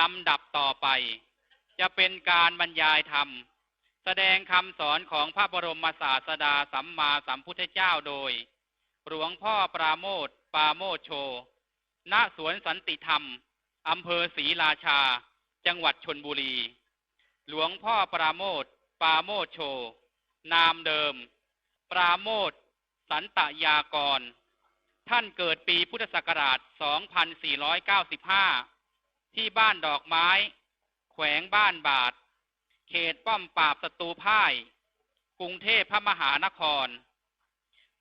ลำดับต่อไป จะเป็นการบรรยายธรรม แสดงคำสอนของพระบรมศาสดาสัมมาสัมพุทธเจ้าโดย หลวงพ่อปราโมทปราโมทโช ณ สวนสันติธรรม อำเภอศรีราชา จังหวัดชนบุรี หลวงพ่อปราโมทปราโมทโช นามเดิม ปราโมทสันตยากร ท่านเกิดปีพุทธศักราช 2495 ที่บ้านดอกไม้ แขวงบ้านบาท เขตป้อมปราบศัตรูพ่าย กรุงเทพพระมหานคร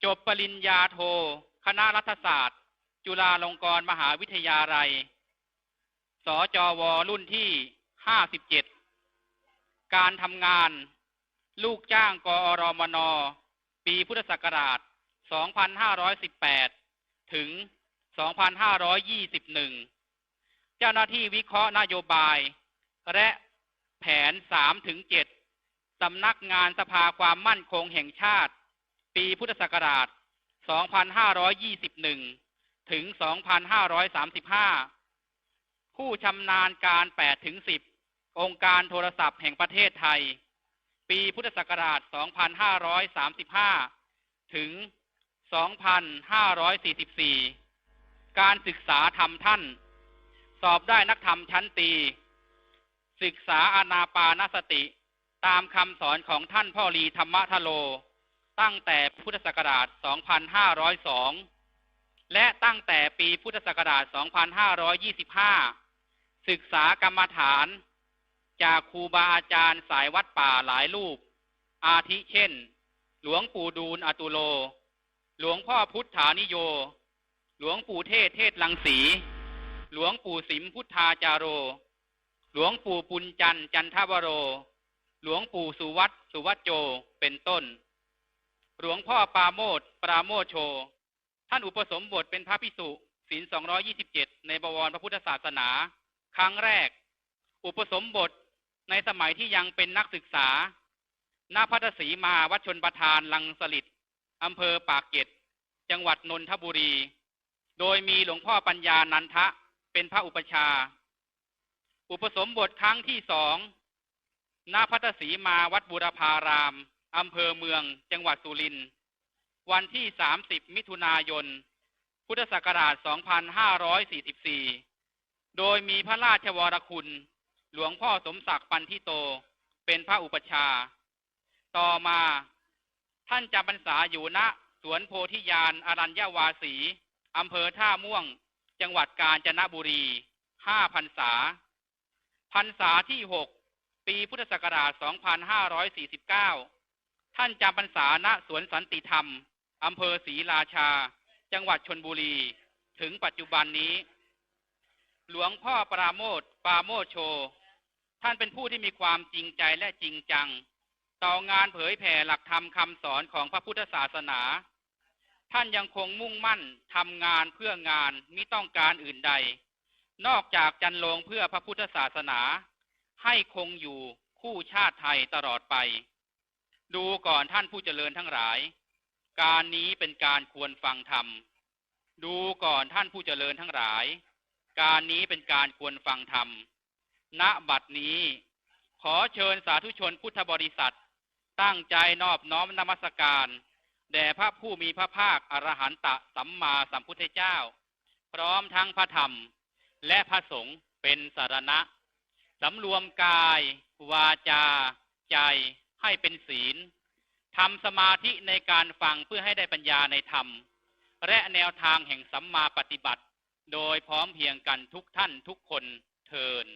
จบปริญญาโท คณะรัฐศาสตร์ จุฬาลงกรณ์มหาวิทยาลัย สจว รุ่นที่57การทำงาน ลูกจ้างกอรมน ปีพุทธศักราช 2518 ถึง 2521 เจ้าหน้าที่วิเคราะห์นโยบาย และแผน3ถึง7สำนักงานสภาความมั่นคงแห่งชาติ ปีพุทธศักราช 2521 ถึง 2535 ผู้ชำนาญการ8ถึง10 องค์การโทรศัพท์แห่งประเทศไทย ปีพุทธศักราช 2535 ถึง 2544 การศึกษาธรรมท่าน สอบได้นักธรรมชั้นตี ศึกษาอานาปานสติ ตามคำสอนของท่านพ่อรีธรรมทโล ตั้งแต่พุทธศักราช 2502 และตั้งแต่ปีพุทธศักราช 2525 ศึกษากรรมฐาน จากครูบาอาจารย์สายวัดป่าหลายรูป อาทิเช่น หลวงปู่ดูลอตุโล หลวงพ่อพุทธานิโย หลวงปู่เทศเทศลังสี หลวงปู่สิมพุทธาจาโร หลวงปู่ปุญจันทร์จันทวโร หลวงปู่สุวัตสุวัจโจเป็นต้น หลวงพ่อปาโมทปราโมโช ท่านอุปสมบทเป็นพระพิสุศีล227ในบวรพระพุทธศาสนา ครั้งแรก อุปสมบทในสมัยที่ยังเป็นนักศึกษา ณ พัทสีมาวัดชนประทานลังสลิดอำเภอปากเกร็ด จังหวัดนนทบุรี โดยมีหลวงพ่อปัญญานันทะ เป็นพระอุปชา อุปสมบทครั้งที่สองณพัทสีมาวัดบุรพารามอำเภอเมือง จังหวัดสุรินทร์วันที่ 30 มิถุนายน พุทธศักราช 2544 โดยมีพระราชวรคุณ หลวงพ่อสมศักดิ์ปันทิโต เป็นพระอุปชา ต่อมาท่านจำพรรษาอยู่ณ สวนโพธิยานอรัญญาวาสีอำเภอท่าม่วง จังหวัดกาญจนบุรีห้าพรรษา พรรษาที่หกปีพุทธศักราช 2549 ท่านจำพรรษาณสวนสันติธรรม อำเภอศรีราชา จังหวัดชนบุรี ถึงปัจจุบันนี้ หลวงพ่อปราโมทปราโมทโช ท่านเป็นผู้ที่มีความจริงใจและจริงจัง ต่องานเผยแผ่หลักธรรมคำสอนของพระพุทธศาสนา ท่านยังคงมุ่งมั่นทำงานเพื่องานมิต้องการอื่นใด นอกจากจันลงเพื่อพระพุทธศาสนา ให้คงอยู่คู่ชาติไทยตลอดไป ดูก่อนท่านผู้เจริญทั้งหลาย การนี้เป็นการควรฟังธรรม ดูก่อนท่านผู้เจริญทั้งหลาย การนี้เป็นการควรฟังธรรม ณ บัดนี้ ขอเชิญสาธุชนพุทธบริษัท ตั้งใจนอบน้อมนมัสการ แด่พระผู้มีพระภาคอรหันตสัมมาสัมพุทธเจ้า พร้อมทั้งพระธรรม และพระสงฆ์เป็นสารณะสำรวมกาย วาจา ใจให้เป็นศีลทำสมาธิในการฟังเพื่อให้ได้ปัญญาในธรรม และแนวทางแห่งสัมมาปฏิบัติ โดยพร้อมเพียงกันทุกท่านทุกคนเทิน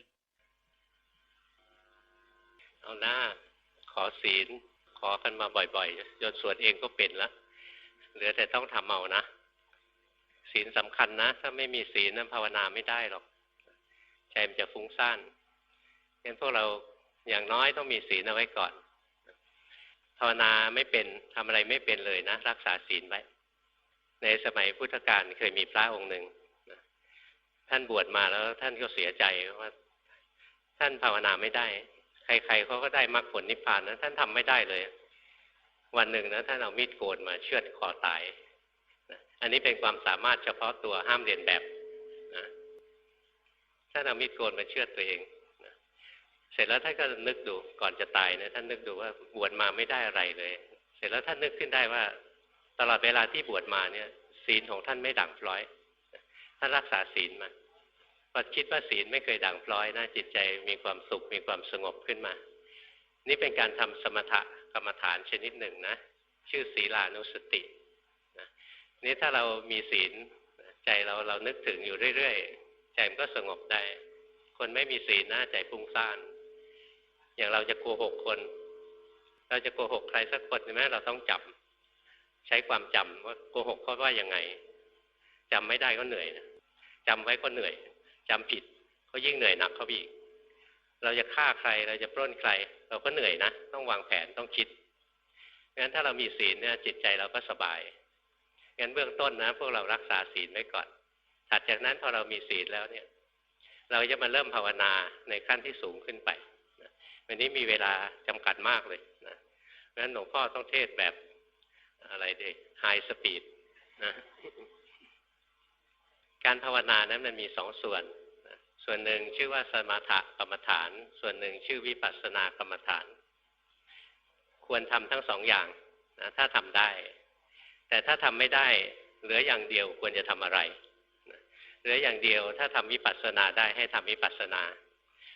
เอาหน้า ขอศีล ขอกันมาบ่อยๆจนสวดเองก็เป็นละเหลือแต่ต้องทำเอานะศีลสำคัญนะ ถ้าไม่มีศีลนั้นภาวนาไม่ได้หรอกใจมันจะฟุ้งซ่านงั้นพวกเราอย่างน้อยต้องมีศีลเอาไว้ก่อนภาวนาไม่เป็นทำอะไรไม่เป็นเลยนะ รักษาศีลไว้ ในสมัยพุทธกาลเคยมีพระองค์หนึ่งท่านบวชมาแล้วท่านก็เสียใจว่า ท่านภาวนาไม่ได้ ใครๆเขาก็ได้มรรคผลนิพพานนะท่านทำไม่ได้เลย วันหนึ่งนะท่านเอามีดโกนมาเชือดคอตายนะอันนี้เป็นความสามารถเฉพาะตัวห้ามเรียนแบบนะท่านานเอามีดโกนมาเชือดตัวเองนะเสร็จแล้วท่านก็นึกดูก่อนจะตายนะท่านนึกดูว่าบวชมาไม่ได้อะไรเลย เสร็จแล้วท่านนึกขึ้นได้ว่า ตลอดเวลาที่บวชมาเนี่ย ศีลของท่านไม่ด่างพร้อย ท่านรักษาศีลมา พอคิดว่าศีลไม่เคยด่างพร้อยนะจิตใจมีความสุขมีความสงบขึ้นมา นี่เป็นการทำสมถะกรรมฐานชนิดหนึ่งนะ ชื่อศีลานุสตินะนี่ถ้าเรามีศีลใจเราเรานึกถึงอยู่เรื่อยๆใจมันก็สงบได้ คนไม่มีศีลนะใจฟุ้งซ่าน อย่างเราจะโกหกคน เราจะโกหกใครสักคนใช่ไหมเราต้องจำใช้ความจำว่าโกหกเขาว่ายังไงจำไม่ได้ก็เหนื่อยนะจำไว้ก็เหนื่อย จำผิดก็ยิ่งเหนื่อยหนักเขาอีก เราจะฆ่าใครเราจะปล้นใคร เราก็เหนื่อยนะ ต้องวางแผนต้องคิดงั้นถ้าเรามีศีลเนี่ยจิตใจเราก็สบายงั้นเบื้องต้นนะ พวกเรารักษาศีลไว้ก่อน ถัดจากนั้นพอเรามีศีลแล้วเนี่ย เราจะมาเริ่มภาวนาในขั้นที่สูงขึ้นไปนะวันนี้มีเวลาจำกัดมากเลยนะงั้นหลวงพ่อต้องเทศแบบอะไรดีไฮสปีดนะการภาวนานั้นมันมีสองส่วน ส่วนหนึ่งชื่อว่าสมถกรรมฐาน ส่วนหนึ่งชื่อวิปัสสนากรรมฐาน ควรทำทั้งสองอย่างนะถ้าทำได้ แต่ถ้าทำไม่ได้เหลืออย่างเดียวควรจะทำอะไรเหลืออย่างเดียวถ้าทำวิปัสสนาได้ให้ทำวิปัสสนา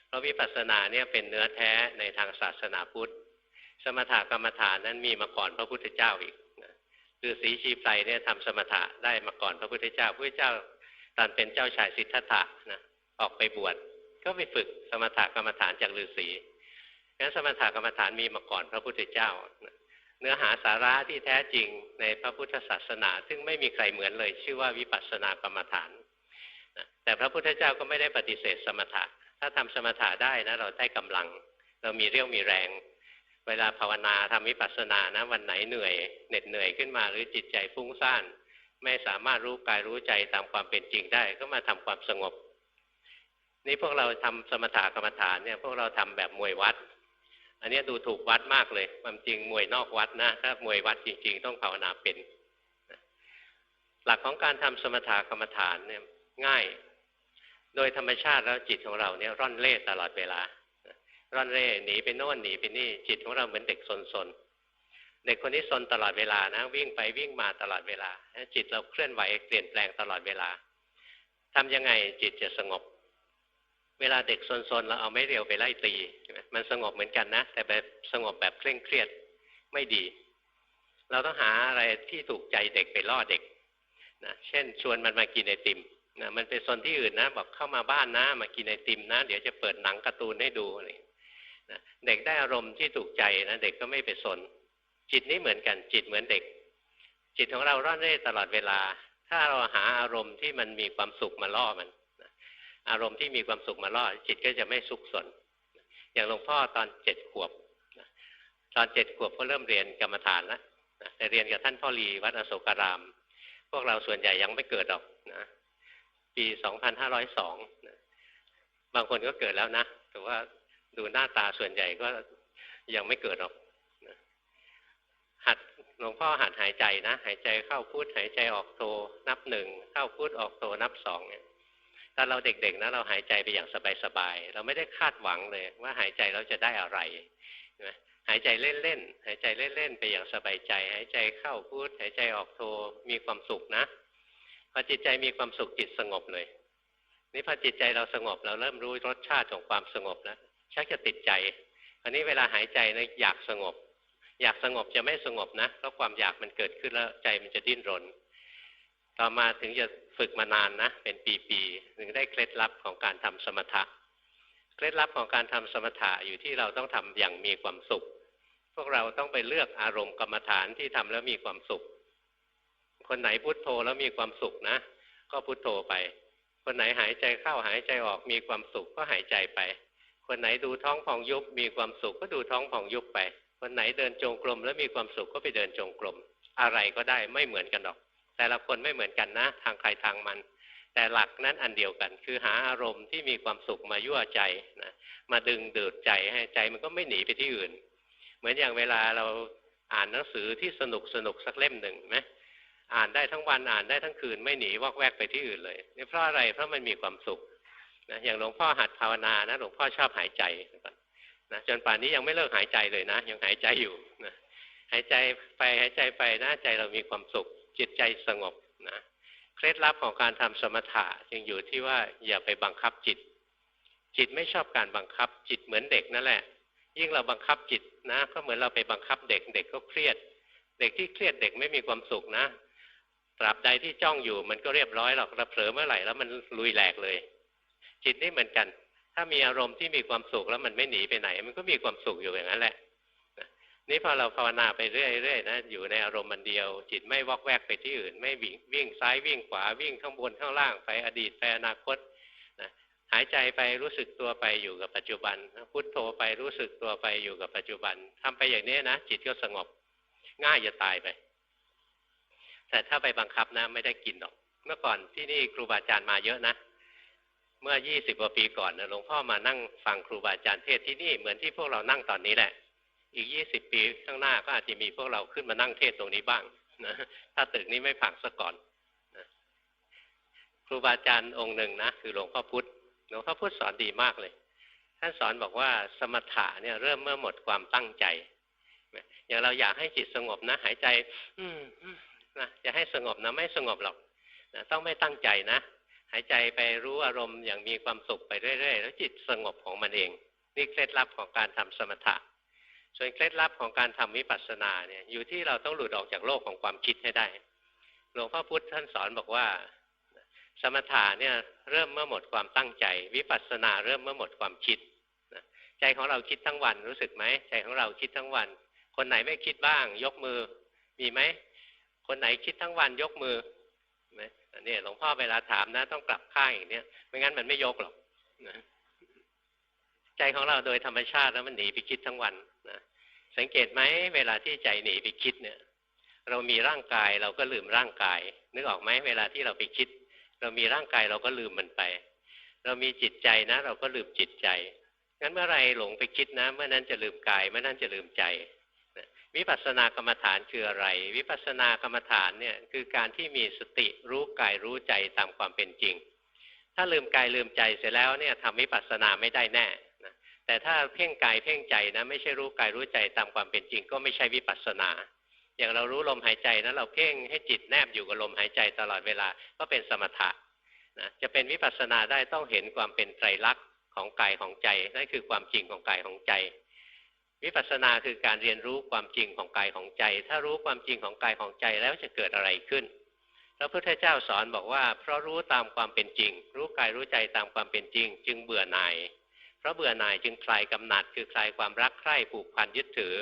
เพราะวิปัสสนาเนี่ยเป็นเนื้อแท้ในทางศาสนาพุทธ สมถกรรมฐานนั้นมีมาก่อนพระพุทธเจ้าอีกคือสีชีไพรเนี่ยทำสมถะได้มาก่อนพระพุทธเจ้าพระพุทธเจ้าตอนเป็นเจ้าชายสิทธัตถะนะ ออกไปบวชก็ไปฝึกสมถกรรมฐานจากฤาษีงั้นสมถกรรมฐานมีมาก่อนพระพุทธเจ้า เนื้อหาสาระที่แท้จริงในพระพุทธศาสนา ซึ่งไม่มีใครเหมือนเลย ชื่อว่าวิปัสสนากรรมฐานแต่พระพุทธเจ้าก็ไม่ได้ปฏิเสธสมถะ ถ้าทำสมถะได้นะเราได้กำลัง เรามีเรี่ยวมีแรง เวลาภาวนาทำวิปัสสนานะวันไหนเหนื่อยเหน็ดเหนื่อยขึ้นมาหรือจิตใจฟุ้งซ่านไม่สามารถรู้กายรู้ใจตามความเป็นจริงได้ ก็มาทำความสงบ นี่พวกเราทำสมถะกรรมฐานเนี่ยพวกเราทำแบบมวยวัด อันนี้ดูถูกวัดมากเลย ความจริงมวยนอกวัดนะถ้ามวยวัดจริง ๆ ต้องภาวนาเป็น หลักของการทำสมถะกรรมฐานเนี่ยง่าย โดยธรรมชาติแล้วจิตของเราเนี่ยร่อนเร่ตลอดเวลา ร่อนเร่หนีไปโน่นหนีไปนี่จิตของเราเหมือนเด็กสนๆเด็กคนนี้สนตลอดเวลานะ วิ่งไปวิ่งมาตลอดเวลาจิตเราเคลื่อนไหวเปลี่ยนแปลงตลอดเวลาทำยังไงจิตจะสงบ เวลาเด็กสนๆเราเอาไม่เรียวไปไล่ตีมันสงบเหมือนกันนะ แต่แบบสงบแบบเคร่งเครียดไม่ดี เราต้องหาอะไรที่ถูกใจเด็กไปล่อเด็กนะเช่น ชวนมันมากินไอติมนะมันเป็นโซนที่อื่นนะบอกเข้ามาบ้านนะ มากินไอติมนะ เดี๋ยวจะเปิดหนังการ์ตูนให้ดูนี่นะเด็กได้อารมณ์ที่ถูกใจนะเด็กก็ไม่ไปสน จิตนี้เหมือนกันจิตเหมือนเด็ก จิตของเราร่อนเร่ตลอดเวลา ถ้าเราหาอารมณ์ที่มันมีความสุขมาล่อมัน อารมณ์ที่มีความสุขมาล่อจิตก็จะไม่สุขสน อย่างหลวงพ่อตอนเจ็ดขวบตอนเจ็ดขวบก็เริ่มเรียนกรรมฐานแล้วแต่เรียนกับท่านพ่อรีวัดอโศการาม พวกเราส่วนใหญ่ยังไม่เกิดหรอกนะปีสองพันห้าร้อยสองบางคนก็เกิดแล้วนะแต่ว่าดูหน้าตาส่วนใหญ่ก็ยังไม่เกิดหรอกหัดหลวงพ่อหัดหายใจนะ หายใจเข้าพุทหายใจออกโทนับหนึ่งเข้าพุทออกโทนับสองเนี่ย ตอนเราเด็กๆนะเราหายใจไปอย่างสบายๆเราไม่ได้คาดหวังเลย ว่าหายใจเราจะได้อะไรหายใจเล่นๆหายใจเล่นๆไปอย่างสบายใจ หายใจเข้าพุทหายใจออกโทมีความสุขนะพอจิตใจมีความสุขจิตสงบเลยนี่พอจิตใจเราสงบเราเริ่มรู้รสชาติของความสงบแล้วชักจะติดใจอันนี้เวลาหายใจนะอยากสงบ อยากสงบจะไม่สงบนะเพราะความอยากมันเกิดขึ้นแล้วใจมันจะดิ้นรน ต่อมาถึงจะฝึกมานานนะ เป็นปีๆถึงได้เคล็ดลับของการทำสมถะ เคล็ดลับของการทำสมถะอยู่ที่เราต้องทำอย่างมีความสุข พวกเราต้องไปเลือกอารมณ์กรรมฐานที่ทำแล้วมีความสุข คนไหนพุโทโธแล้วมีความสุขนะ ก็พุโทโธไป คนไหนหายใจเข้าหายใจออกมีความสุขก็หายใจไป คนไหนดูท้องพองยุบมีความสุขก็ดูท้องพองยุบไป คนไหนเดินจงกรมแล้วมีความสุขก็ไปเดินจงกรมอะไรก็ได้ไม่เหมือนกันหรอก แต่ละคนไม่เหมือนกันนะ ทางใครทางมัน แต่หลักนั้นอันเดียวกัน คือหาอารมณ์ที่มีความสุขมายั่วใจนะมาดึงดูดใจให้ใจมันก็ไม่หนีไปที่อื่น เหมือนอย่างเวลาเราอ่านหนังสือที่สนุกสนุกสักเล่มหนึ่งไหมอ่านได้ทั้งวันอ่านได้ทั้งคืนไม่หนีวอกแวกไปที่อื่นเลยนี่เพราะอะไรเพราะมันมีความสุขนะอย่างหลวงพ่อหัดภาวนานะหลวงพ่อชอบหายใจนะจนป่านนี้ยังไม่เลิกหายใจเลยนะ ยังหายใจอยู่นะหายใจไปหายใจไปนะใจเรามีความสุข จิตใจสงบนะเคล็ดลับของการทำสมถะจึงอยู่ที่ว่าอย่าไปบังคับจิต จิตไม่ชอบการบังคับ จิตเหมือนเด็กนั่นแหละ ยิ่งเราบังคับจิตนะ ก็เหมือนเราไปบังคับเด็กเด็กก็เครียด เด็กที่เครียดเด็กไม่มีความสุขนะตราบใดที่จ้องอยู่มันก็เรียบร้อยหรอกเราเผลอเมื่อไหร่แล้วมันลุยแหลกเลย จิตนี่เหมือนกัน ถ้ามีอารมณ์ที่มีความสุขแล้วมันไม่หนีไปไหน มันก็มีความสุขอยู่อย่างนั้นแหละ นี่พอเราภาวนาไปเรื่อยๆนะอยู่ในอารมณ์มันเดียว จิตไม่วอกแวกไปที่อื่น ไม่วิ่งวิ่งซ้ายวิ่งขวาวิ่งข้างบนข้างล่างไปอดีตไปอนาคตนะหายใจไปรู้สึกตัวไปอยู่กับปัจจุบันพุทโธไปรู้สึกตัวไปอยู่กับปัจจุบันทำไปอย่างนี้นะจิตก็สงบ ง่ายจะตายไป แต่ถ้าไปบังคับนะไม่ได้กินหรอก เมื่อก่อนที่นี่ครูบาอาจารย์มาเยอะนะเมื่อยี่สิบกว่าปีก่อนนะหลวงพ่อมานั่งฟังครูบาอาจารย์เทศที่นี่เหมือนที่พวกเรานั่งตอนนี้แหละ อีกยี่สิบปีข้างหน้าก็อาจจะมีพวกเราขึ้นมานั่งเทศตรงนี้บ้างนะถ้าตึกนี้ไม่ผังซะก่อนนะครูบาอาจารย์องค์หนึ่งนะคือหลวงพ่อพุธหลวงพ่อพุธสอนดีมากเลย ท่านสอนบอกว่าสมถะเนี่ยเริ่มเมื่อหมดความตั้งใจอย่างเราอยากให้จิตสงบนะ หายใจ อืมนะจะให้สงบนะไม่สงบหรอกนะต้องไม่ตั้งใจนะหายใจไปรู้อารมณ์อย่างมีความสุขไปเรื่อยๆ แล้วจิตสงบของมันเอง นี่เคล็ดลับของการทำสมถะ ส่วนเคล็ดลับของการทำวิปัสสนาเนี่ยอยู่ที่เราต้องหลุดออกจากโลกของความคิดให้ได้ หลวงพ่อพุธท่านสอนบอกว่า สมถะเนี่ยเริ่มเมื่อหมดความตั้งใจ วิปัสสนาเริ่มเมื่อหมดความคิดใจของเราคิดทั้งวันรู้สึกไหมใจของเราคิดทั้งวัน คนไหนไม่คิดบ้าง ยกมือมีไหมคนไหนคิดทั้งวันยกมือไหมอันี่หลวงพ่อเวลาถามนะ ต้องกลับข้างอย่างเนี้ยไม่งั้นมันไม่ยกหรอกใจของเราโดยธรรมชาติแล้วมันหนีไปคิดทั้งวัน สังเกตไหมเวลาที่ใจหนีไปคิดเนี่ย เรามีร่างกายเราก็ลืมร่างกาย นึกออกไหมเวลาที่เราไปคิด เรามีร่างกายเราก็ลืมมันไป เรามีจิตใจนะ เราก็ลืมจิตใจงั้นเมื่อไรหลงไปคิดนะเมื่อนั้นจะลืมกายเมื่อนั้นจะลืมใจวิปัสสนากรรมฐานคืออะไร วิปัสสนากรรมฐานเนี่ยคือการที่มีสติรู้กายรู้ใจตามความเป็นจริง ถ้าลืมกายลืมใจเสร็จแล้วเนี่ยทำวิปัสสนาไม่ได้แน่ แต่ถ้าเพ่งกายเพ่งใจนะไม่ใช่รู้กายรู้ใจตามความเป็นจริง ก็ไม่ใช่วิปัสสนา อย่างเรารู้ลมหายใจนะเราเพ่งให้จิตแนบอยู่กับลมหายใจตลอดเวลาก็เป็นสมถะนะจะเป็นวิปัสสนาได้ต้องเห็นความเป็นไตรลักษณ์ของกายของใจนั่นคือความจริงของกายของใจ วิปัสสนาคือการเรียนรู้ความจริงของกายของใจ ถ้ารู้ความจริงของกายของใจแล้วจะเกิดอะไรขึ้นพระพุทธเจ้าสอนบอกว่า เพราะรู้ตามความเป็นจริง รู้กายรู้ใจตามความเป็นจริง จึงเบื่อหน่าย เพราะเบื่อหน่ายจึงคลายกำหนัด คือคลายความรักใคร่ผูกพันยึดถือ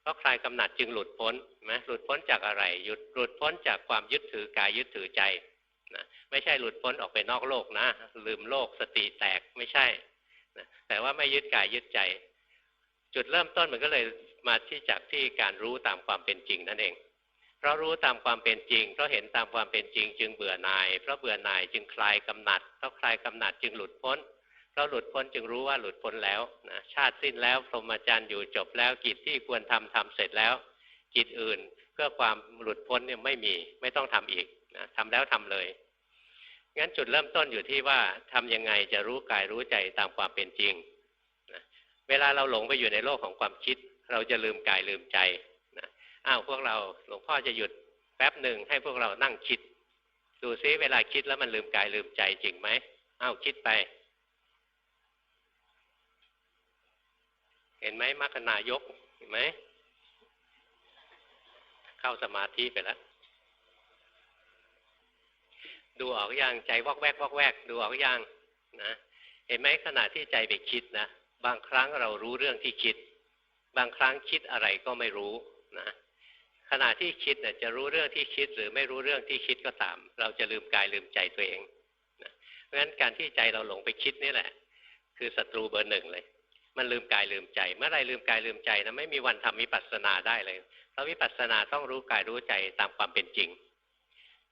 เพราะคลายกำหนัดจึงหลุดพ้นไหมหลุดพ้นจากอะไรหยุดหลุดพ้นจากความยึดถือกายยึดถือใจนะไม่ใช่หลุดพ้นออกไปนอกโลกนะ ลืมโลกสติแตกไม่ใช่นะแต่ว่าไม่ยึดกายยึดใจ จุดเริ่มต้นมันก็เลยมาที่จากที่การรู้ตามความเป็นจริงนั่นเอง เพราะรู้ตามความเป็นจริง เพราะเห็นตามความเป็นจริงจึงเบื่อหน่าย เพราะเบื่อหน่ายจึงคลายกำหนัด เพราะคลายกำหนัดจึงหลุดพ้น เราหลุดพ้นจึงรู้ว่าหลุดพ้นแล้วนะชาติสิ้นแล้วพรหมจรรย์อยู่จบแล้วกิจที่ควรทำทำเสร็จแล้ว กิจอื่นเพื่อความหลุดพ้นเนี่ยไม่มีไม่ต้องทำอีกนะทำแล้วทำเลยงั้นจุดเริ่มต้นอยู่ที่ว่าทำยังไงจะรู้กายรู้ใจตามความเป็นจริงเวลาเราหลงไปอยู่ในโลกของความคิด เราจะลืมกายลืมใจนะอ้าวพวกเราหลวงพ่อจะหยุดแป๊บหนึ่งให้พวกเรานั่งคิด ดูซิเวลาคิดแล้วมันลืมกายลืมใจจริงไหมอ้าวคิดไป เห็นไหมมรรคนายกเห็นไหมเข้าสมาธิไปแล้วดูออกอย่างใจวอกแวกวอกแวก ดูออกอย่างนะเห็นไหมขณะที่ใจไปคิดนะบางครั้งเรารู้เรื่องที่คิด บางครั้งคิดอะไรก็ไม่รู้นะขณะที่คิดเนี่ยจะรู้เรื่องที่คิด หรือไม่รู้เรื่องที่คิดก็ตาม เราจะลืมกายลืมใจตัวเองนะเพราะฉะนั้นการที่ใจเราหลงไปคิดนี่แหละ คือศัตรูเบอร์หนึ่งเลย มันลืมกายลืมใจ เมื่อไรลืมกายลืมใจนะไม่มีวันทำวิปัสสนาได้เลยเพราะวิปัสสนาต้องรู้กายรู้ใจตามความเป็นจริง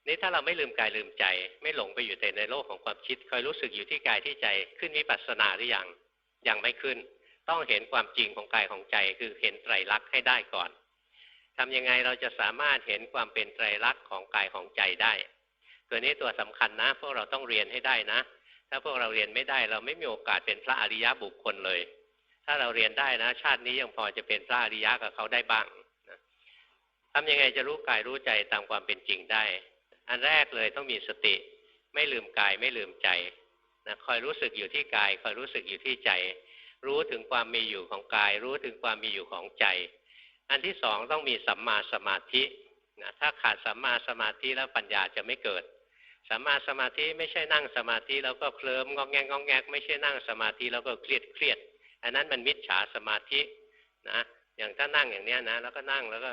นี่ถ้าเราไม่ลืมกายลืมใจ ไม่หลงไปอยู่แต่ในโลกของความคิดคอยรู้สึกอยู่ที่กายที่ใจขึ้นวิปัสสนาหรือยังยังไม่ขึ้น ต้องเห็นความจริงของกายของใจคือเห็นไตรลักษณ์ให้ได้ก่อนทำยังไงเราจะสามารถเห็นความเป็นไตรลักษณ์ของกายของใจได้ ตัวนี้ตัวสำคัญนะ พวกเราต้องเรียนให้ได้นะ ถ้าพวกเราเรียนไม่ได้ เราไม่มีโอกาสเป็นพระอริยะบุคคลเลย ถ้าเราเรียนได้นะ ชาตินี้ยังพอจะเป็นพระอริยะกับเขาได้บ้างนะทำยังไงจะรู้กายรู้ใจตามความเป็นจริงได้ อันแรกเลยต้องมีสติ ไม่ลืมกายไม่ลืมใจนะคอยรู้สึกอยู่ที่กาย คอยรู้สึกอยู่ที่ใจ รู้ถึงความมีอยู่ของกาย รู้ถึงความมีอยู่ของใจ อันที่สองต้องมีสัมมาสมาธินะถ้าขาดสัมมาสมาธิแล้วปัญญาจะไม่เกิดสัมมาสมาธิไม่ใช่นั่งสมาธิแล้วก็เคลิ้มงอแงงงอแงกไม่ใช่นั่งสมาธิแล้วก็เครียดเครียด อันนั้นมันมิจฉาสมาธินะอย่างถ้านั่งอย่างเนี้ยนะ แล้วก็นั่งแล้วก็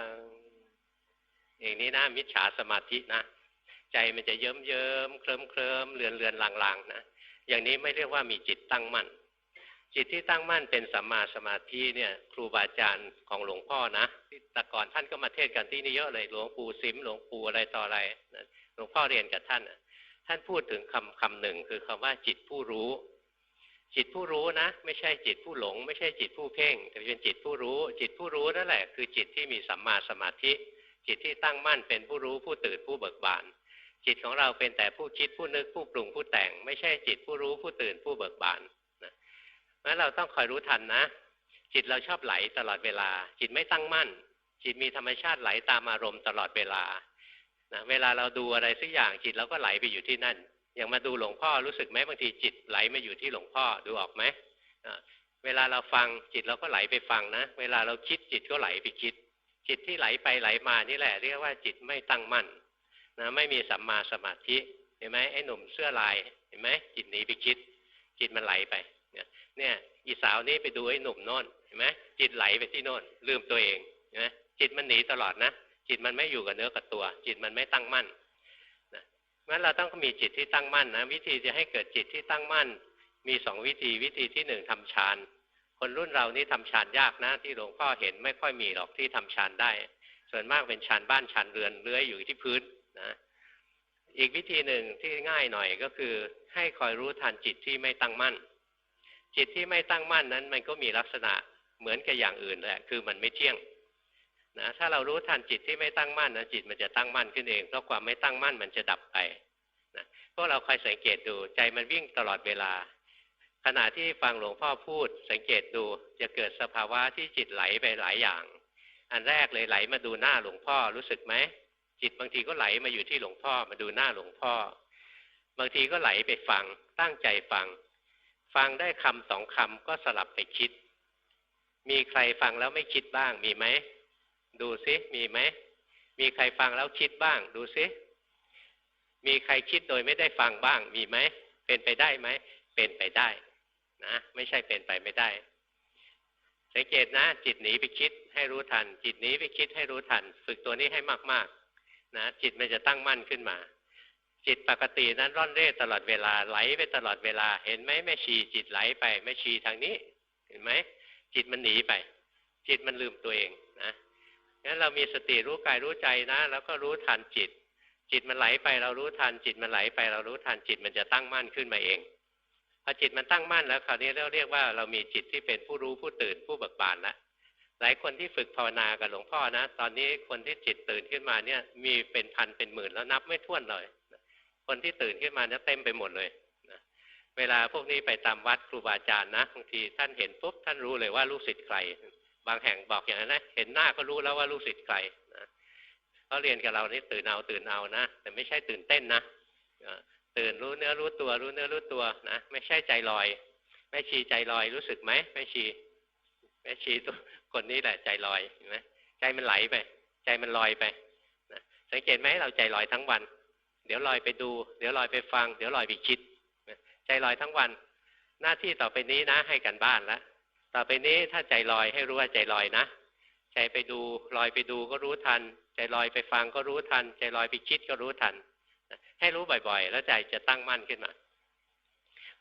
อย่างนี้นะมิจฉาสมาธินะใจมันจะเยิ้มเยิ้มเคลิ้มเคลิ้มเลือนเลือนลางลางนะอย่างนี้ไม่เรียกว่ามีจิตตั้งมั่น จิตที่ตั้งมั่นเป็นสัมมาสมาธิเนี่ย ครูบาอาจารย์ของหลวงพ่อนะที่แต่ก่อนท่านก็มาเทศกันที่นี่เยอะเลยหลวงปู่สิมหลวงปู่อะไรต่ออะไรหลวงพ่อเรียนกับท่านท่านพูดถึงคำคำหนึ่งคือคำว่าจิตผู้รู้ จิตผู้รู้นะ ไม่ใช่จิตผู้หลง ไม่ใช่จิตผู้เพ่ง แต่เป็นจิตผู้รู้ จิตผู้รู้นั่นแหละ คือจิตที่มีสัมมาสมาธิ จิตที่ตั้งมั่นเป็นผู้รู้ผู้ตื่นผู้เบิกบาน จิตของเราเป็นแต่ผู้คิดผู้นึกผู้ปรุงผู้แต่ง ไม่ใช่จิตผู้รู้ผู้ตื่นผู้เบิกบานนะงั้นเราต้องคอยรู้ทันนะ จิตเราชอบไหลตลอดเวลา จิตไม่ตั้งมั่น จิตมีธรรมชาติไหลตามอารมณ์ตลอดเวลานะเวลาเราดูอะไรสักอย่างจิตเราก็ไหลไปอยู่ที่นั่น อย่างมาดูหลวงพ่อรู้สึกไหมบางทีจิตไหลมาอยู่ที่หลวงพ่อดูออกไหมเวลาเราฟังจิตเราก็ไหลไปฟังนะ เวลาเราคิดจิตก็ไหลไปคิด จิตที่ไหลไปไหลมานี่แหละ เรียกว่าจิตไม่ตั้งมั่นนะไม่มีสัมมาสมาธิเห็นไหมไอ้หนุ่มเสื้อลายเห็นไหมจิตหนีไปคิด จิตมันไหลไปเนี่ยอีสาวนี้ไปดูไอ้หนุ่มโน่นเห็นไหมจิตไหลไปที่โน่นลืมตัวเองเห็นไหมจิตมันหนีตลอดนะจิตมันไม่อยู่กับเนื้อกับตัว จิตมันไม่ตั้งมั่น งั้นเราต้องมีจิตที่ตั้งมั่นนะวิธีจะให้เกิดจิตที่ตั้งมั่น มีสองวิธีวิธีที่หนึ่งทำฌานคนรุ่นเรานี่ทำฌานยากนะ ที่หลวงพ่อเห็นไม่ค่อยมีหรอกที่ทำฌานได้ ส่วนมากเป็นฌานบ้านฌานเรือนเลื้อยอยู่ที่พื้นนะอีกวิธีหนึ่งที่ง่ายหน่อยก็คือ ให้คอยรู้ทันจิตที่ไม่ตั้งมั่น จิตที่ไม่ตั้งมั่นนั้น มันก็มีลักษณะเหมือนกับอย่างอื่นแหละคือมันไม่เที่ยง นะถ้าเรารู้ทันจิตที่ไม่ตั้งมั่นนะจิตมันจะตั้งมั่นขึ้นเองเพราะความไม่ตั้งมั่นมันจะดับไปนะพวกเราคอยสังเกตดูใจมันวิ่งตลอดเวลา ขณะที่ฟังหลวงพ่อพูด สังเกตดูจะเกิดสภาวะที่จิตไหลไปหลายอย่าง อันแรกเลยไหลมาดูหน้าหลวงพ่อรู้สึกไหมจิตบางทีก็ไหลมาอยู่ที่หลวงพ่อมาดูหน้าหลวงพ่อ บางทีก็ไหลไปฟังตั้งใจฟัง ฟังได้คำสองคำก็สลับไปคิด มีใครฟังแล้วไม่คิดบ้างมีไหม ดูซิมีไหมมีใครฟังแล้วคิดบ้าง ดูซิมีใครคิดโดยไม่ได้ฟังบ้าง มีไหมเป็นไปได้ไหมเป็นไปได้ นะ ไม่ใช่เป็นไปไม่ได้ สังเกตนะ จิตหนีไปคิดให้รู้ทัน จิตหนีไปคิดให้รู้ทัน ฝึกตัวนี้ให้มากๆ นะจิตมันจะตั้งมั่นขึ้นมา จิตปกตินั้นร่อนเร่ตลอดเวลาไหลไปตลอดเวลา เห็นไหมแม่ชีจิตไหลไปแม่ชีทางนี้ เห็นไหมจิตมันหนีไป จิตมันลืมตัวเองนะ งั้นเรามีสติรู้กายรู้ใจนะ แล้วก็รู้ทันจิต จิตมันไหลไปเรารู้ทัน จิตมันไหลไปเรารู้ทันจิตมันจะตั้งมั่นขึ้นมาเองพอจิตมันตั้งมั่นแล้วคราวนี้เราเรียกว่าเรามีจิตที่เป็นผู้รู้ผู้ตื่นผู้เบิกบานแล้วหลายคนที่ฝึกภาวนากับหลวงพ่อนะ ตอนนี้คนที่จิตตื่นขึ้นมาเนี่ย มีเป็นพันเป็นหมื่นแล้วนับไม่ถ้วนเลย คนที่ตื่นขึ้นมาเนี่ยเต็มไปหมดเลยนะเวลาพวกนี้ไปตามวัดครูบาอาจารย์นะบางทีท่านเห็นปุ๊บท่านรู้เลยว่าลูกศิษย์ใคร บางแห่งบอกอย่างนั้นนะเห็นหน้าก็รู้แล้วว่าลูกศิษย์ใครนะเขาเรียนกับเรานี่ตื่นเอาตื่นเอานะแต่ไม่ใช่ตื่นเต้นนะตื่นรู้เนื้อรู้ตัว รู้เนื้อรู้ตัวนะไม่ใช่ใจลอยแม่ชีใจลอยรู้สึกไหมแม่ชีแม่ชีตัวคนนี้แหละใจลอยเห็นไหมใจมันไหลไป ใจมันลอยไปนะสังเกตไหมเราใจลอยทั้งวัน เดี๋ยวลอยไปดู เดี๋ยวลอยไปฟัง เดี๋ยวลอยไปคิดใจลอยทั้งวัน หน้าที่ต่อไปนี้นะ ให้กันบ้านแล้ว ต่อไปนี้ถ้าใจลอยให้รู้ว่าใจลอยนะ ใจไปดูลอยไปดูก็รู้ทัน ใจลอยไปฟังก็รู้ทัน ใจลอยไปคิดก็รู้ทัน ให้รู้บ่อยๆ แล้วใจจะตั้งมั่นขึ้นมา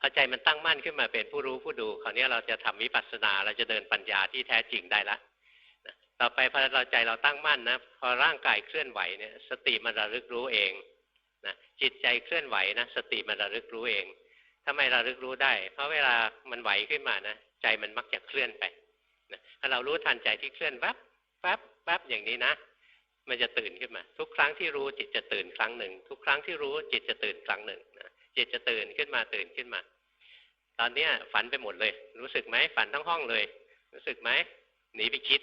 พอใจมันตั้งมั่นขึ้นมาเป็นผู้รู้ผู้ดูคราวนี้เราจะทำวิปัสสนาเราจะเดินปัญญาที่แท้จริงได้ละต่อไปพอเราใจเราตั้งมั่นนะพอร่างกายเคลื่อนไหวเนี่ย สติมันระลึกรู้เองนะจิตใจเคลื่อนไหวนะสติมันระลึกรู้เองทำไมระลึกรู้ได้ เพราะเวลามันไหวขึ้นมานะ ใจมันมักจะเคลื่อนไปนะถ้าเรารู้ทันใจที่เคลื่อนแวบแวบแวบอย่างนี้นะ มันจะตื่นขึ้นมา ทุกครั้งที่รู้จิตจะตื่นครั้งหนึ่ง ทุกครั้งที่รู้จิตจะตื่นครั้งหนึ่งนะจิตจะตื่นขึ้นมาตื่นขึ้นมา ตอนเนี้ยฝันไปหมดเลย รู้สึกไหมฝันทั้งห้องเลย รู้สึกไหมหนีไปคิด